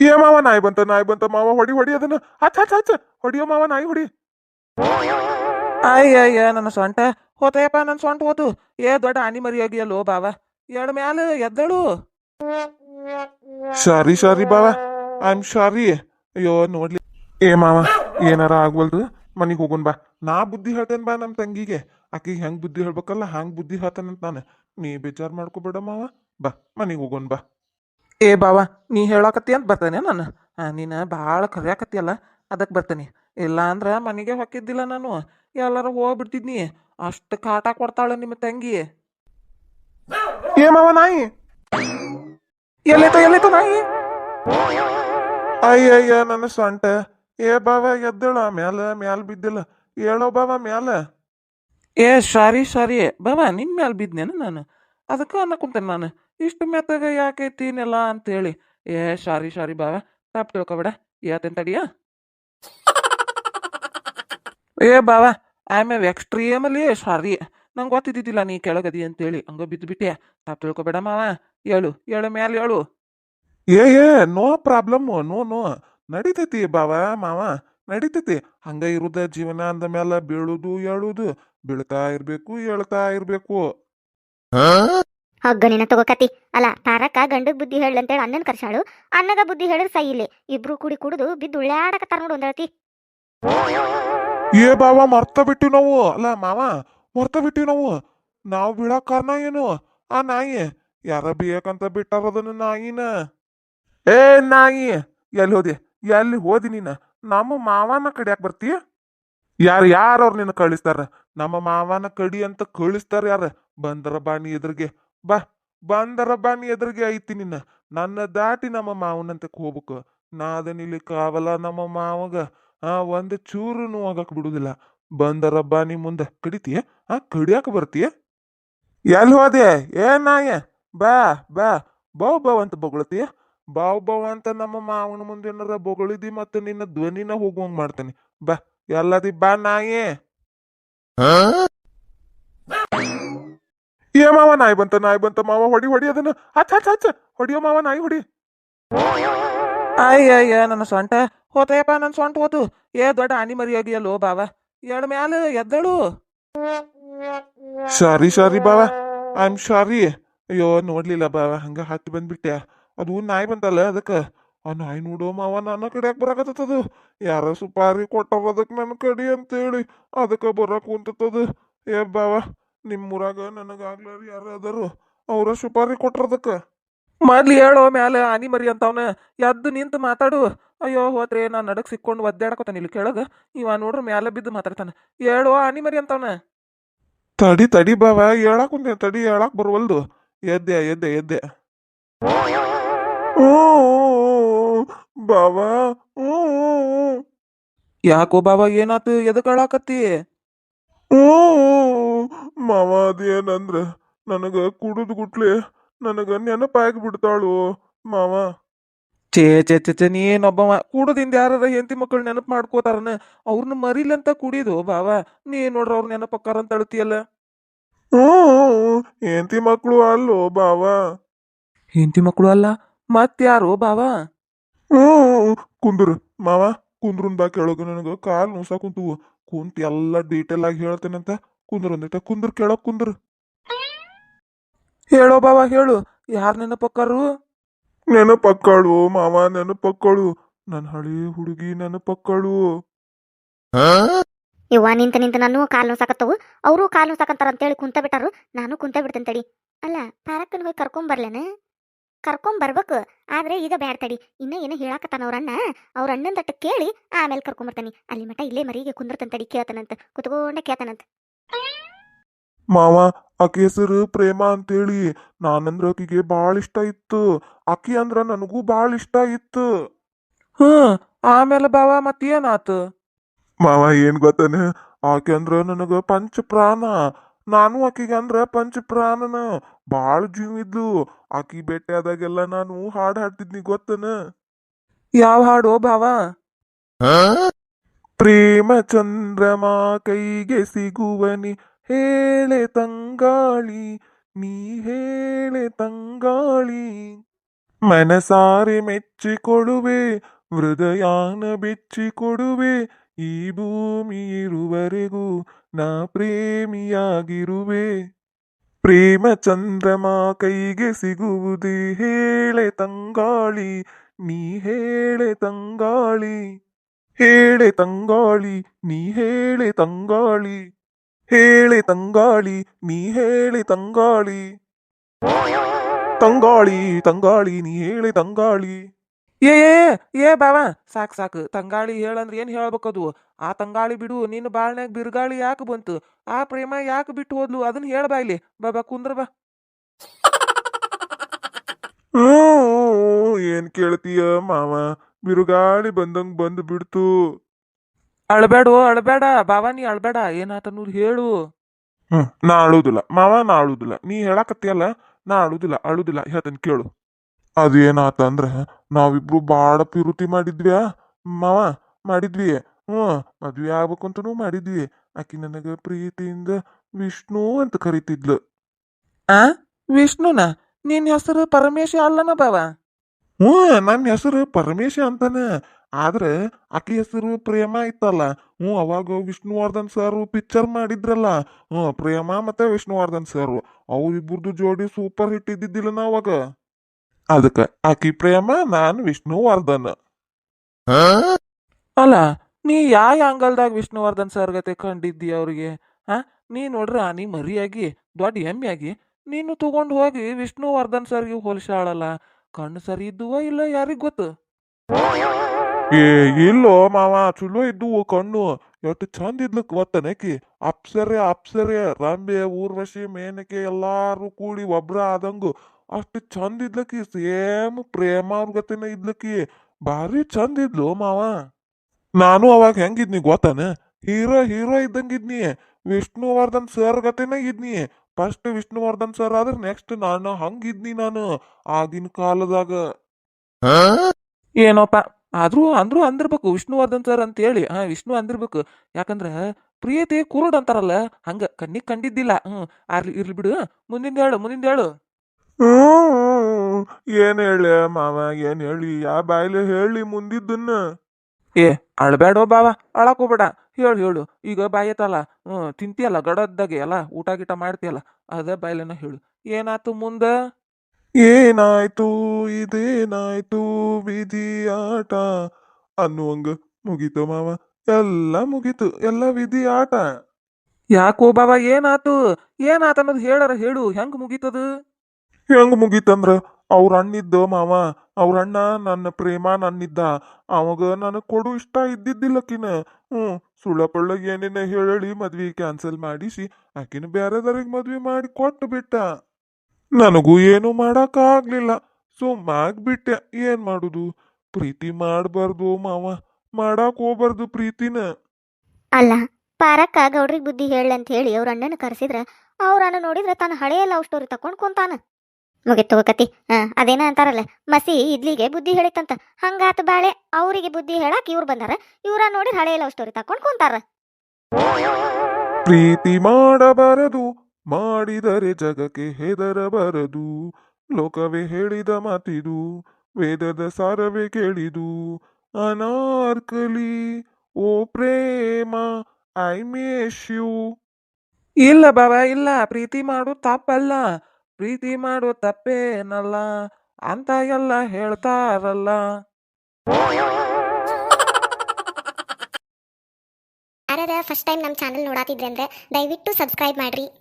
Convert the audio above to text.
ಏ ಮಾವ ನಾಯಿ ಬಂತ ನಾಯಿ ಬಂತ ಮಾವ ಹೊಡಿ ಹೊಡಿ ಅದನ್ನ. ಹಚ್ಚ ಹಚ್ಚ ಹಚ್ಚ ಹೊಡಿಯೋ ಮಾವ ನಾಯಿ ಹೊಡಿ. ಅಯ್ಯ ಅಯ್ಯ ನನ್ನ ಸೊಂಟ. ಹೋತಯ್ಯಪ್ಪ ನನ್ನ ಸೊಂಟ ಹೋತು. ಏ ದೊಡ್ಡ ಆನಿ ಮರಿ ಆಗಿಯಲ್ಲೋ ಬಾವ. ಎಡ್ ಮ್ಯಾಲ ಎದ್ದಳು. ಸಾರಿ ಸಾರಿ ಬಾವ. ಐ ಆಮ್ ಸಾರಿ ಅಯ್ಯೋ ನೋಡ್ಲಿ. ಏ ಮಾವ ಏನಾರ ಆಗ್ವಲ್ದು? ಮನಿಗ್ ಹೋಗೋನ್ ಬಾ. ನಾ ಬುದ್ಧಿ ಹೇಳ್ತೇನೆ ಬಾ ನಮ್ಮ ತಂಗಿಗೆ. ಆಕಿಗೆ ಹೆಂಗ್ ಬುದ್ಧಿ ಹೇಳ್ಬೇಕಲ್ಲ ಹಂಗ್ ಬುದ್ಧಿ ಹೇಳ್ತಾನಂತ ನಾನು. ನೀ ಬೇಜಾರ್ ಮಾಡ್ಕೋಬೇಡ ಮಾವ. ಬಾ ಮನಿಗ್ ಹೋಗೋನ್ ಬಾ. ಏ ಬಾವ ನೀ ಹೇಳಕತ್ತಿ ಅಂತ ಬರ್ತಾನೆ ನಾನು. ಹಾಂ ನೀನು ಭಾಳ ಕರಿಯಾಕತ್ತಿಯಲ್ಲ ಅದಕ್ಕೆ ಬರ್ತೀನಿ. ಇಲ್ಲ ಅಂದ್ರೆ ಮನೆಗೆ ಹೊಕ್ಕಿದ್ದಿಲ್ಲ ನಾನು. ಎಲ್ಲಾರ ಹೋಗ್ಬಿಡ್ತಿದ್ನಿ. ಅಷ್ಟು ಕಾಟ ಕೊಡ್ತಾಳೆ ನಿಮ್ಮ ತಂಗಿ. ಏ ಮಾವ ನಾಯಿ! ಎಲ್ಲೈತ ಎಲ್ಲೈತ ನಾಯಿ? ಅಯ್ಯಯ್ಯ ನನ್ನ ಸೊಂಟ ಏ ಬಾವ ಎದ್ದಳ ಮ್ಯಾಲ ಮ್ಯಾಲ ಬಿದ್ದಿಲ್ಲ. ಹೇಳೋ ಬಾವ ಮ್ಯಾಲ. ಏ ಸಾರಿ ಸಾರಿ. ಬಾವ ನಿನ್ ಮ್ಯಾಲ ಬಿದ್ನೇನು ನಾನು? ಅದಕ್ಕೆ ಅನ್ನಕುಂತೇನೆ ನಾನು. ಇಷ್ಟು ಮೆತ್ತಗ ಅಂತ ಅಂತೇಳಿ. ಏ ಸಾರಿ ಸಾರಿ ಬಾವ ತಪ್ಪು ತಿಳ್ಕೊಬೇಡ. ಯಾತೇನ್ ತಡಿಯ ಏ ಬಾವ ಐ ಆಮ್ ಎಕ್ಸ್ಟ್ರೀಮಲಿ ಸಾರಿ. ನಂಗೆ ಗೊತ್ತಿದ್ದಿದ್ದಿಲ್ಲ ನೀ ಕೆಳಗದಿ ಅಂತೇಳಿ. ಹಂಗ ಬಿದ್ದುಬಿಟ್ಟೆ ತಪ್ಪು ತಿಳ್ಕೊಬೇಡ ಮಾವ. ಹೇಳು ಹೇಳು ಮ್ಯಾಲ ಹೇಳು ಏ ಏ ನೋ ಪ್ರಾಬ್ಲಮ್ ನೋ ನೋ. ನಡಿತೈತಿ ಬಾವ ಮಾವ ನಡಿತೈತಿ. ಹಂಗ ಇರುದ ಜೀವನ ಅಂದ ಮ್ಯಾಲ ಬೀಳುದು ಏಳುದು. ಬೀಳ್ತಾ ಇರ್ಬೇಕು ಹೇಳ್ತಾ ಇರ್ಬೇಕು. ಹಗ್ಗ ನಿನ್ನ ತಗೋಕತಿ ಅಲ್ಲ ತಾರಕ್ಕ ಗಂಡಗ್ ಬುದ್ಧಿ ಹೇಳ ಅಂತೇಳಿ ಅಣ್ಣನ್ ಕರ್ಸಾಳು. ಅಣ್ಣಗ ಬುದ್ಧಿ ಹೇಳಿದ್ರೆ ಸೈ ಇಲ್ಲಿ. ಇಬ್ರು ಕೂಡಿ ಕುಡಿದು ಬಿದ್ದು ಉಳ್ಳಾಡಕತ್ತಾರ ನೋಡು ಒಂದಳತಿ. ಏ ಬಾವ, ಮರ್ತ ಬಿಟ್ಟು ನಾವು. ಅಲ್ಲ, ಮಾವ, ಮರ್ತ ಬಿಟ್ಟು ನಾವು. ನಾವು ಬಿಡೋ ಕಾರಣ ಏನು? ಆ ನಾಯಿ, ಯಾರ ಬೇಕಂತ ಬಿಟ್ಟಾರದನ್ನ ನಾಯಿನ? ಏ, ನಾಯಿ, ಎಲ್ಲಿ ಹೋದಿ? ಎಲ್ಲಿ ಹೋದಿ ನೀನ? ನಮ್ಮ ಮಾವನ ಕಡಿಯಾಕ ಬರ್ತೀಯ ಯಾರು ಯಾರು ಅವ್ರು ನಿನ್ನ ಕಳಿಸ್ತಾರ? ನಮ್ಮ ಮಾವನ ಕಡಿ ಅಂತ ಕಳಿಸ್ತಾರ ಯಾರ? ಬಂದ್ರ ಬಾನಿ ಎದುರಿಗೆ. ಬಾ, ಬಂದರ ಬಾನಿ ಎದುರಿಗೆ ಐತಿ ನಿನ್ನ. ನನ್ನ ದಾಟಿ ನಮ್ಮ ಮಾವನಂತೆ ಹೋಗ್ಬೇಕು. ನಾ ನಿಲ್ಲಿ ಕಾವಲ ನಮ್ಮ ಮಾವಗ. ಆ, ಒಂದ್ ಚೂರು ಹೋಗಕ್ ಬಿಡುದಿಲ್ಲ. ಬಂದರ ಬಾನಿ ಮುಂದೆ. ಕಡಿತೀಯ? ಆ, ಕಡಿಯಾಕ ಬರ್ತೀಯ? ಎಲ್ಲಿ ಹೋದೆ? ಏ ನಾಯ, ಬಾ ಬಾ. ಬಾವ್ ಬಾವ್ ಅಂತ ಬೊಗಳತೀಯ? ಬಾವ್ ಬಾವ್ ಅಂತ ನಮ್ಮ ಮಾವನ ಮುಂದೆ ಏನಾರ ಬೊಗಳಿದಿ ಮತ್ತೆ ನಿನ್ನ ಧ್ವನಿನ ಹೋಗುವಂಗ್ ಮಾಡ್ತೇನೆ. ಬಾ, ಎಲ್ಲದಿ ಬಾ ನಾಯೇ. ಏ ಮಾವ ನಾಯಿ ಬಂತ ನಾಯಿ ಬಂತ ಮಾವ ಹೊಡಿ ಹೊಡಿ ಅದನ್ನ. ಹಚ್ಚ ಹಚ್ಚ ಹಚ್ಚ ಹೊಡಿಯೋ ಮಾವ ನಾಯಿ ಹೊಡಿ. ಅಯ್ಯ ಅಯ್ಯ ನನ್ನ ಸೊಂಟ ಹೋತಯ್ಯಪ್ಪ ನನ್ನ ಸೊಂಟ ಹೋತು. ಏ ದೊಡ್ಡ ಆನಿ ಮರಿ ಆಗಿಯಲ್ಲೋ ಬಾವ. ಎರಡು ಮ್ಯಾಲ ಎದ್ದಳು. ಸಾರಿ ಸಾರಿ ಬಾವ. ಐ ಆಮ್ ಸಾರಿ ಅಯ್ಯೋ ನೋಡ್ಲಿಲ್ಲ ಬಾವ. ಹಂಗ ಹತ್ತಿ ಬಂದ್ಬಿಟ್ಟೆ. ಅದು ನಾಯಿ ಬಂತಲ್ಲ ಅದಕ್ಕೆ. ಆ ನಾಯಿ ನೋಡೋ ಮಾವ ನನ್ನ ಕಡಿಯಾಕ ಬರಕತ್ತದು. ಯಾರ ಸುಪಾರಿ ಕೊಟ್ಟವ ಅದಕ್ಕೆ ನನ್ನ ಕಡಿ ಅಂತೇಳಿ. ಅದಕ್ಕೆ ಬರಕ್ ಕುಂತದ ಏ ಬಾವ. ನಿಮ್ಮೂರಾಗ ನನಗಾಗ್ಲಾರ ಯಾರಾದರೂ ಅವರ ಅವ್ರ ಸುಪಾರಿ ಕೊಟ್ರ ಮಾಡ್ಲಿ ಹೇಳೋ ಮ್ಯಾಲ ಆನಿ ಮರಿ ಅಂತವನ. ಎದ್ದು ನಿಂತು ಮಾತಾಡು. ಅಯ್ಯೋ ಹೋತ್ರಿ ನಾನು ನಡಕ್ ಸಿಕ್ಕೊಂಡು ಒದ್ದಾಡಕತ್ತಾನ ಇಲ್ಲಿ ಕೆಳಗೆ. ಇವ ನೋಡ್ರ ಮ್ಯಾಲ ಬಿದ್ದು ಮಾತಾಡ್ತಾನೆ. ಹೇಳೋ ಆನಿ ಮರಿ ಅಂತವನ. ತಡಿ ತಡಿ ಬಾವ, ಹೇಳಕ್ ಕುಂತೆ, ತಡಿ, ಹೇಳಕ್ ಬರುವಲ್ದು. ಎದ್ದೆ ಎದ್ದೆ ಎದ್ದೆ. ಬಾವ ಯಾಕೋ ಬಾವ ಏನಾತು? ಎದಕ್ಕೆ ಹೇಳಾಕತ್ತಿ ಹ್ಞೂ ಮಾವ ಅದೇನಂದ್ರ ನನಗ ಕುಡುದ್ ಗುಟ್ಲೆ ನನಗ ನೆನಪಾಗಿ ಬಿಡ್ತಾಳು ಮಾವ. ಚೇ ಚೇ ಚೇ ಚೇ ನೀ ಕುಡದಿಂದ ಕೂಡದಿಂದ ಯಾರ ಹೆಂಡತಿ ಮಕ್ಕಳು ನೆನಪು ಮಾಡ್ಕೋತಾರನ? ಅವ್ರನ್ನ ಮರಿಲಂತ ಕುಡಿದು ಬಾವ. ನೀ ನೋಡ್ರ ಅವ್ರ ನೆನಪಕ್ಕಾರ ಅಂತ ಅಳ್ತಿಯಲ್ಲ? ಹ್ಞೂ ಹೆಂಡತಿ ಮಕ್ಕಳು ಅಲ್ಲೋ ಬಾವ. ಹೆಂಡತಿ ಮಕ್ಕಳು ಅಲ್ಲ? ಮತ್ತ್ಯಾರು ಬಾವ? ಹ್ಞೂ ಕುಂದ್ರು ಮಾವ. ಕುಂದ್ರನ್ ಬಾ ಕೇಳೋಗ ನನಗ ಕಾಲ್ ನೋಸ ಕುಂತು ಕುಂತ ಎಲ್ಲ ಡೀಟೇಲ್ ಆಗಿ ಹೇಳ್ತೇನಂತ ಕುಂದ್ರ ಒಂದಿಟ ಕುಂದ್ರ ಕೇಳೋ ಕುಂದ್ರ. ಹೇಳೋ ಬಾವ ಹೇಳು. ಯಾರ ನೆನಪಕ್ಕಾರು? ನೆನಪಕ್ಕಳು ಮಾವ ನೆನಪಕ್ಕಳು. ನನ್ನ ಹಳಿ ಹುಡುಗಿ ನೆನಪಕ್ಕಳು. ಇವ್ವ ನಿಂತ ನಿಂತ ನಾನು ಕಾಲ್ ನೋಸಾಕತ್ತವು ಅವರು ಕಾಲ್ ನೋಸಾಕಂತಾರ ಅಂತೇಳಿ ಕುಂತ ಬಿಟ್ಟಾರು. ನಾನು ಕುಂತ ಬಿಡ್ತೇನೆ ತಡಿ. ಅಲ್ಲ ಪಾರಕ್ಕನ ಹೋಗಿ ಕರ್ಕೊಂಬರ್ಲೇನ ಕರ್ಕೊಂಬರ್ಬೇಕು ಆದ್ರೆ ಈಗ ಬ್ಯಾಡ ತಡಿ. ಇನ್ನ ಏನೋ ಹೇಳಾಕತ್ತಾನ ಅವ್ರ ಅಣ್ಣ? ಅವ್ರ ಅಣ್ಣನ ತಟ್ಟ ಕೇಳಿ ಆಮೇಲೆ ಕರ್ಕೊಂಬರ್ತಾನೆ ಅಲ್ಲಿ ಮಟ ಇಲ್ಲೇ ಮರಿಗೆ ಕುಂದಿರ್ತೇನೆ ತಡಿ ಕೇಳ್ತಾನಂತ. ಕುತ್ಕೊಂಡೆ ಕೇಳ್ತಾನಂತ. ಮಾವ ಆಕೆ ಹೆಸರು ಪ್ರೇಮ ಅಂತೇಳಿ. ನಾನಂದ್ರ ಆಕಿಗೆ ಬಾಳ ಇಷ್ಟ ಇತ್ತು. ಆಕಿ ಅಂದ್ರ ನನಗೂ ಬಾಳ ಇಷ್ಟ ಇತ್ತು. ಹ್ಮ್ ಆಮೇಲೆ ಬಾವ ಮತ್ತೇನಾತು? ಮಾವ ಏನ್ ಗೊತ್ತನ? ಆಕೆ ಅಂದ್ರ ನನಗ ಪಂಚ ಪ್ರಾಣ. ನಾನು ಆಕಿಗೆ ಅಂದ್ರ ಪಂಚ ಪ್ರಾಣನ. ಬಾಳ ಜೀವಿದ್ಲು ಆಕಿ ಬೇಟೆ ಆದಾಗೆಲ್ಲ ನಾನು ಹಾಡ್ ಹಾಡ್ತಿದ್ನಿ ಗೊತ್ತನ? ಯಾವ ಹಾಡು ಬಾವ? ಪ್ರೇಮ ಚಂದ್ರಮ ಕೈಗೆ ಸಿಗುವನಿ. ಹೇಳೆ ತಂಗಾಳಿ, ನೀ ಹೇಳೆ ತಂಗಾಳಿ. ಮನಸಾರೆ ಮೆಚ್ಚಿಕೊಡುವೆ, ಹೃದಯಾನ ಬೆಚ್ಚಿಕೊಡುವೆ, ಈ ಭೂಮಿ ಇರುವರೆಗೂ ನಾ ಪ್ರೇಮಿಯಾಗಿರುವೆ. ಪ್ರೇಮ ಚಂದ್ರಮ ಕೈಗೆ ಸಿಗುವುದೇ ಹೇಳೆ ತಂಗಾಳಿ, ನೀ ಹೇಳೆ ತಂಗಾಳಿ. ಹೇಳೆ ತಂಗಾಳಿ, ನೀ ಹೇಳೆ ತಂಗಾಳಿ. ಹೇಳೆ ತಂಗಾಳಿ ನೀ ಹೇಳಿ ತಂಗಾಳಿ. ತಂಗಾಳಿ ತಂಗಾಳಿ ನೀ ಹೇಳಿ ತಂಗಾಳಿ. ಏ ಏ, ಏ ಬಾವ ಸಾಕು ಸಾಕು. ತಂಗಾಳಿ ಹೇಳಂದ್ರೆ ಏನು ಹೇಳ್ಬೇಕದು? ಆ ತಂಗಾಳಿ ಬಿಡು ನಿನ್ನ ಬಾಳ್ನ್ಯಾಗ ಬಿರುಗಾಳಿ ಯಾಕೆ ಬಂತು? ಆ ಪ್ರೇಮ ಯಾಕೆ ಬಿಟ್ಟು ಹೋದ್ಲು? ಅದನ್ನ ಹೇಳ್ಬಾ ಇಲ್ಲಿ. ಬಾ ಬಾ ಕುಂದ್ರ ಬಾ. ಏನ್ ಕೇಳ್ತೀಯ ಮಾವ? ಬಿರುಗಾಳಿ ಬಂದಂಗ್ ಬಂದು ಬಿಡ್ತು ಅಳ್ಬೇಡು ಅಳ್ಬೇಡ ಬಾವ ನೀ ಅಳ್ಬೇಡ ಏನಾತನ್ನೋದು ಹೇಳು. ಹ್ಮ್ ನಾ ಅಳುದಿಲ್ಲ. ಮಾವ ನಾ ಅಳುದಿಲ್ಲ. ನೀ ಹೇಳಕತ್ತಿಯಲ್ಲ ನಾ ಅಳುದಿಲ್ಲ ಅಳುದಿಲ್ಲ ಹೇಳ್ತೇನೆ ಕೇಳು. ಅದೇನಾತ ಅಂದ್ರ ನಾವಿಬ್ರು ಬಾಳ ಪಿರುತಿ ಮಾಡಿದ್ವಿ ಮಾವ ಮಾಡಿದ್ವಿ. ಹ್ಮ್ ಮದ್ವೆ ಆಗ್ಬೇಕು ಅಂತನೂ ಮಾಡಿದ್ವಿ. ಆಕಿ ನನಗೆ ಪ್ರೀತಿಯಿಂದ ವಿಷ್ಣು ಅಂತ ಕರಿತಿದ್ಲು. ಆ? ವಿಷ್ಣುನ? ನಿನ್ನ ಹೆಸರು ಪರಮೇಶ ಅಲ್ಲನ ಬಾವ? ಹ್ಞೂ ನನ್ನ ಹೆಸರು ಪರಮೇಶ ಅಂತಾನೆ. ಆದ್ರೆ ಆಕಿ ಹೆಸರು ಪ್ರೇಮ ಇತ್ತಲ್ಲ. ಹ್ಞೂ ಅವಾಗ ವಿಷ್ಣುವರ್ಧನ್ ಸರ್ ಪಿಕ್ಚರ್ ಮಾಡಿದ್ರಲ್ಲ. ಹ್ಞೂ ಪ್ರೇಮ ಮತ್ತೆ ವಿಷ್ಣುವರ್ಧನ್ ಸರ್ ಅವ್ರಿಬ್ರದ್ದು ಜೋಡಿ ಸೂಪರ್ ಹಿಟ್ ಇದ್ದಿದ್ದಿಲ್ಲ ನಾ ಅವಾಗ. ಅದಕ್ಕೆ ಆಕಿ ಪ್ರೇಮ ನಾನು ವಿಷ್ಣುವರ್ಧನ್. ಅಲ್ಲ ನೀ ಯಾವ ಆಂಗಲ್ದಾಗ ವಿಷ್ಣುವರ್ಧನ್ ಸರ್ ಗತೆ ಕಂಡಿದ್ದಿ ಅವ್ರಿಗೆ? ಹಾ ನೀ ನೋಡ್ರ ನೀ ಮರಿಯಾಗಿ ದೊಡ್ಡ ಎಮ್ಮೆಯಾಗಿ ನೀನು ತಗೊಂಡು ಹೋಗಿ ವಿಷ್ಣುವರ್ಧನ್ ಸರ್ಗೆ ಹೋಲಿಸಾಳಲ್ಲ. ಕಣ್ಣು ಸರಿ ಇದ್ದುವ ಇಲ್ಲ ಯಾರಿಗ್ ಗೊತ್ತು? ಏ ಇಲ್ಲೋ ಮಾವ ಚಲೋ ಇದ್ದುವು ಕಣ್ಣು. ಎಷ್ಟು ಚಂದ ಇದ್ಲಕ್ ಗೊತ್ತನೇಕಿ ಅಪ್ಸರೆ ಅಪ್ಸರೆ ರಂಬೆ ಊರ್ವಶಿ ಮೇನಕೆ ಎಲ್ಲಾರು ಕೂಡಿ ಒಬ್ರ ಆದಂಗು. ಅಷ್ಟು ಚಂದ ಇದ್ಲಕ್ಕಿ ಸೇಮ್ ಪ್ರೇಮ ಅವ್ರ ಗತಿನ ಇದ್ಲಕಿ ಭಾರಿ ಚಂದ ಇದ್ಲು ಮಾವ. ನಾನು ಅವಾಗ ಹೆಂಗಿದ್ನಿ ಗೊತ್ತಾನ? ಹೀರೋ ಹೀರೋ ಇದ್ದಂಗಿದ್ನಿ. ವಿಷ್ಣುವರ್ಧನ್ ಸರ್ ಗತಿನ ಇದ್ನಿ. ಫಸ್ಟ್ ವಿಷ್ಣುವರ್ಧನ್ ಸರ್ ಆದ್ರೆ ನೆಕ್ಸ್ಟ್ ನಾನು ಹಂಗಿದ್ನಿ ನಾನು. ಆಗಿನ ಕಾಲದಾಗ. ಏನೋಪ್ಪ ಆದ್ರೂ ಅಂದರೂ ಅಂದಿರ್ಬೇಕು ವಿಷ್ಣುವರ್ಧನ್ ಸರ್ ಅಂತೇಳಿ ಹಾಂ ವಿಷ್ಣು ಅಂದಿರ್ಬೇಕು. ಯಾಕಂದ್ರೆ ಪ್ರಿಯತೆ ಕುರುಡ್ ಅಂತಾರಲ್ಲ ಹಂಗ ಕಣ್ಣಿಗೆ ಕಂಡಿದ್ದಿಲ್ಲ. ಹ್ಞೂ ಆರ್ಲಿ ಇರ್ಲಿ ಬಿಡು. ಮುಂದಿಂದ ಹೇಳು ಮುಂದಿಂದ ಹೇಳು. ಏನು ಏನ್ ಹೇಳಿ ಮಾವ ಏನು ಹೇಳಿ? ಯಾ ಬಾಯ್ಲೆ ಹೇಳಿ ಮುಂದಿದ್ದನ್ನ. ಏ ಅಳಬೇಡೋ ಬಾವ ಅಳಕ್ ಹೋಗ್ಬೇಡ. ಹೇಳು ಹೇಳು. ಈಗ ಬಾಯತ್ತಲ್ಲ. ಹ್ಞೂ ತಿಂತಿಯಲ್ಲ ಗಡದ್ದಾಗೆ ಎಲ್ಲ ಊಟ ಗೀಟ ಮಾಡ್ತೀಯಲ್ಲ ಅದ ಬಾಯ್ಲೆನ ಹೇಳು. ಏನಾತು ಮುಂದ? ಏನಾಯ್ತು? ಇದೇನಾಯ್ತು? ವಿಧಿ ಆಟ? ಅನ್ನುವಂಗ ಮುಗೀತು ಮಾವ. ಎಲ್ಲ ಮುಗೀತು. ಎಲ್ಲ ವಿಧಿ ಆಟ. ಯಾಕೋ ಬಾವ ಏನಾತು ಏನಾತ ಅನ್ನೋದು ಹೇಳರ ಹೇಳು. ಹೆಂಗ್ ಮುಗೀತದ? ಹೆಂಗ್ ಮುಗೀತಂದ್ರ? ಅವ್ರ ಅಣ್ಣಿದ್ದ ಮಾವ. ಅವ್ರ ಅಣ್ಣ ನನ್ನ ಪ್ರೇಮ ನನ್ನಿದ್ದ. ಅವಾಗ ನನಗ್ ಕೊಡು ಇಷ್ಟ ಇದ್ದಿದ್ದಿಲ್ಲಕಿನ. ಹ್ಮ್ ಸುಳ್ಳಪಳ್ಳ ಏನೇನ ಹೇಳಿ ಮದ್ವಿ ಕ್ಯಾನ್ಸಲ್ ಮಾಡಿಸಿ ಆಕಿನ ಬೇರೆದವ್ರಿಗೆ ಮದ್ವಿ ಮಾಡಿ ಕೊಟ್ಟು ಬಿಟ್ಟ ನನಗೂ ಏನು ಮಾಡಕ್ ಆಗ್ಲಿಲ್ಲ ಸುಮ್ಮಾಗ್ಬಿಟ್ಟೆ. ಏನ್ ಮಾಡುದು? ಪ್ರೀತಿ ಮಾಡಬಾರ್ದು ಮಾವ. ಮಾಡಕ್ ಹೋಗ್ಬಾರ್ದು ಪ್ರೀತಿನ. ಅಲ್ಲ ಪಾರಕ್ಕ ಗೌಡ್ರಿಗೆ ಬುದ್ಧಿ ಹೇಳಿ ಅಂತ ಹೇಳಿ ಅವ್ರ ಅಣ್ಣನ ಕರೆಸಿದ್ರ ಅವ್ರ ಅಣ್ಣ ನೋಡಿದ್ರೆ ತನ್ನ ಹಳೆಯ ಲವ್ ಸ್ಟೋರಿ ತಕೊಂಡ್ ಕುಂತಾನ. ಮುಗಿತು ಕತಿ ಹಾ ಅದೇನ ಅಂತಾರಲ್ಲ ಮಸಿ ಇದ್ಲಿಗೆ ಬುದ್ಧಿ ಹೇಳಿತಂತ ಹಂಗಾತ ಬಾಳೆ ಅವರಿಗೆ ಬುದ್ಧಿ ಹೇಳಕ್ ಇವ್ರು ಬಂದಾರ. ಇವ್ರ ನೋಡಿ ಹಳೆಯ ಲವ್ ಸ್ಟೋರಿ ತಕೊಂಡ್ ಕುಂತಾರ. ಪ್ರೀತಿ ಮಾಡಬಾರದು. ಮಾಡಿದರೆ ಜಗಕ್ಕೆ ಹೆದರಬಾರದು. ಲೋಕವೇ ಹೇಳಿದ ಮಾತಿದು ವೇದದ ಸಾರವೇ ಕೇಳಿದು. ಅನಾರ್ಕಲಿ ಓ ಪ್ರೇಮ ಐ ಮೇಶ್ ಯು. ಇಲ್ಲ ಬಾಬಾ ಇಲ್ಲ. ಪ್ರೀತಿ ಮಾಡು ತಪ್ಪಲ್ಲ. ಪ್ರೀತಿ ಮಾಡು ತಪ್ಪೇನಲ್ಲ. ಅಂತ ಎಲ್ಲ ಹೇಳ್ತಾರಲ್ಲ. ಯಾರ್ಯಾರ ಫಸ್ಟ್ ಟೈಮ್ ನಮ್ಮ ಚಾನಲ್ ನೋಡಾತಿದ್ರೆ ಅಂದ್ರೆ ದಯವಿಟ್ಟು ಸಬ್ಸ್ಕ್ರೈಬ್ ಮಾಡ್ರಿ.